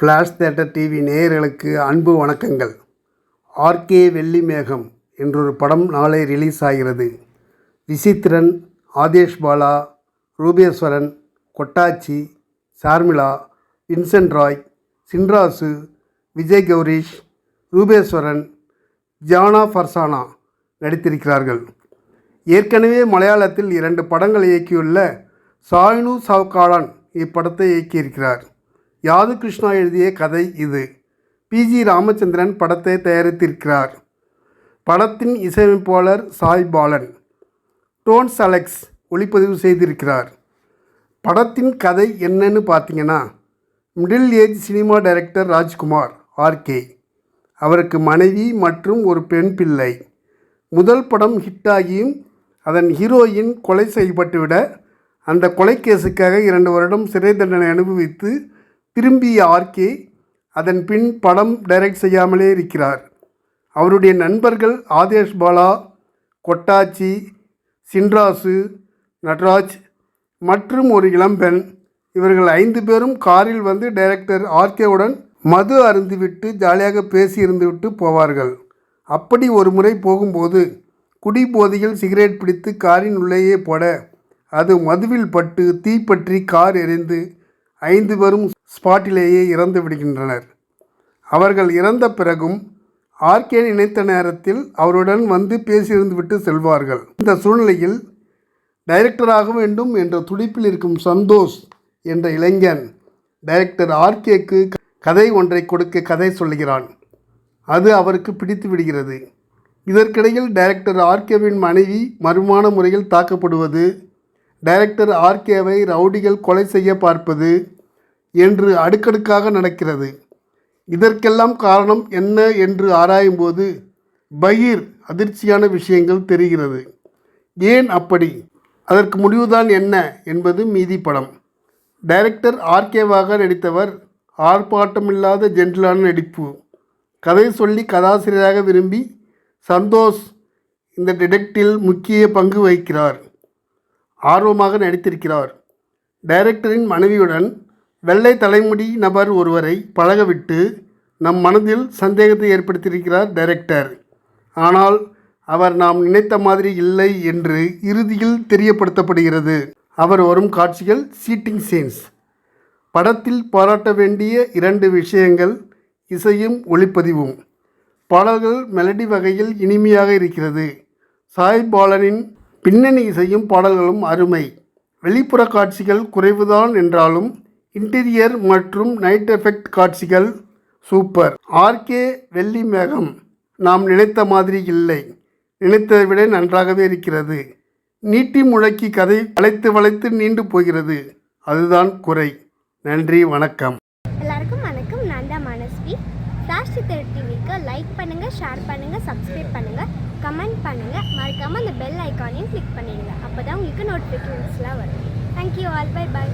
Flash theatre TV நேயர்களுக்கு அன்பு வணக்கங்கள். ஆர்கே வெள்ளி மேகம் என்றொரு படம் நாளை ரிலீஸ் ஆகிறது. விசித்திரன் ஆதேஷ் பாலா ரூபேஸ்வரன் கொட்டாச்சி சார்மிளா வின்சென்ட் ராய் சின்ராசு விஜய் கௌரிஷ் ரூபேஸ்வரன் ஜானா ஃபர்சானா நடித்திருக்கிறார்கள். ஏற்கனவே மலையாளத்தில் இரண்டு படங்கள் இயக்கியுள்ள சாய்னு சவுகாலன் இப்படத்தை இயக்கியிருக்கிறார். யாது கிருஷ்ணா எழுதிய கதை இது. பிஜி ராமச்சந்திரன் படத்தை தயாரித்திருக்கிறார். படத்தின் இசையமைப்பாளர் சாய் பாலன். டோன்ஸ் அலெக்ஸ் ஒளிப்பதிவு செய்திருக்கிறார். படத்தின் கதை என்னன்னு பார்த்தீங்கன்னா middle age cinema director Rajkumar RK அவருக்கு மனைவி மற்றும் ஒரு பெண் பிள்ளை. முதல் படம் ஹிட்டாகியும் அதன் ஹீரோயின் கொலை செய்யப்பட்டுவிட அந்த கொலை கேஸுக்காக இரண்டு வருடம் சிறை தண்டனை அனுபவித்து திரும்பிய ஆர்கே அதன் பின் படம் டைரக்ட் செய்யாமலே இருக்கிறார். அவருடைய நண்பர்கள் ஆதேஷ் பாலா கொட்டாச்சி சின்ராசு நட்ராஜ் மற்றும் ஒரு இளம்பெண் இவர்கள் ஐந்து பேரும் காரில் வந்து டைரக்டர் ஆர்கேவுடன் மது அருந்துவிட்டு ஜாலியாக பேசி இருந்துவிட்டு போவார்கள். அப்படி ஒரு முறை போகும்போது குடி போதையில் சிகரெட் பிடித்து காரின் உள்ளேயே போட அது மதுவில் பட்டு தீப்பற்றி கார் எரிந்து ஐந்து பேரும் ஸ்பாட்டிலேயே இறந்து விடுகின்றனர். அவர்கள் இறந்த பிறகும் ஆர்கே நினைத்த நேரத்தில் அவருடன் வந்து பேசியிருந்து விட்டு செல்வார்கள். இந்த சூழ்நிலையில் டைரக்டராக வேண்டும் என்ற துடிப்பில் இருக்கும் சந்தோஷ் என்ற இளைஞன் டைரக்டர் ஆர்கேக்கு கதை ஒன்றை கொடுக்க கதை சொல்லுகிறான். அது அவருக்கு பிடித்து விடுகிறது. இதற்கிடையில் டைரக்டர் ஆர்கேவின் மனைவி மறுமான முறையில் தாக்கப்படுவது டைரக்டர் ஆர்கேவை ரவுடிகள் கொலை செய்ய பார்ப்பது என்று அடுக்கடுக்காக நடக்கிறது. இதற்கெல்லாம் காரணம் என்ன என்று ஆராயும்போது பகீர் அதிர்ச்சியான விஷயங்கள் தெரிகிறது. ஏன் அப்படி? அதற்கு முடிவுதான் என்ன என்பது மீதி படம். டைரக்டர் ஆர்கேவாக நடித்தவர் ஆர்ப்பாட்டமில்லாத ஜென்டிலான நடிப்பு. கதை சொல்லி கதாசிரியராக விரும்பி சந்தோஷ் இந்த டிடெக்டில் முக்கிய பங்கு வகிக்கிறார். ஆர்வமாக நடித்திருக்கிறார். டைரக்டரின் மனைவியுடன் வெள்ளை தலைமுடி நபர் ஒருவரை பழகவிட்டு நம் மனதில் சந்தேகத்தை ஏற்படுத்தியிருக்கிறார் டைரக்டர். ஆனால் அவர் நாம் நினைத்த மாதிரி இல்லை என்று இறுதியில் தெரியப்படுத்தப்படுகிறது. அவர் வரும் காட்சிகள் சீட்டிங் சீன்ஸ். படத்தில் பாராட்ட வேண்டிய இரண்டு விஷயங்கள் இசையும் ஒளிப்பதிவும். பாடல்கள் மெலடி வகையில் இனிமையாக இருக்கிறது. சாய் பாலனின் பின்னணி இசையும் பாடல்களும் அருமை. வெளிப்புற காட்சிகள் குறைவுதான் என்றாலும் இன்டீரியர் மற்றும் நைட் எஃபெக்ட் காட்சிகள் சூப்பர். ஆர்கே வெள்ளி மேகம் நாம் நினைத்த மாதிரி இல்லை. நினைத்ததை விட நன்றாகவே இருக்கிறது. நீட்டி முழக்கி கதை வளைத்து வளைத்து நீண்டு போகிறது. அதுதான் குறை. நன்றி வணக்கம். எல்லாருக்கும் வணக்கம். நான் தான் மனஸ்வி. ஃப்ளாஷ் சித்தர் டிவிக்கு லைக் பண்ணுங்கள் ஷேர் பண்ணுங்கள் சப்ஸ்கிரைப் பண்ணுங்கள் கமெண்ட் பண்ணுங்கள் மறக்காமல் அந்த பெல் ஐக்கானையும் கிளிக் பண்ணிடுங்க. அப்போ தான் உங்களுக்கு நோட்டிஃபிகேஷன்ஸ்லாம் வரும். Thank you all by by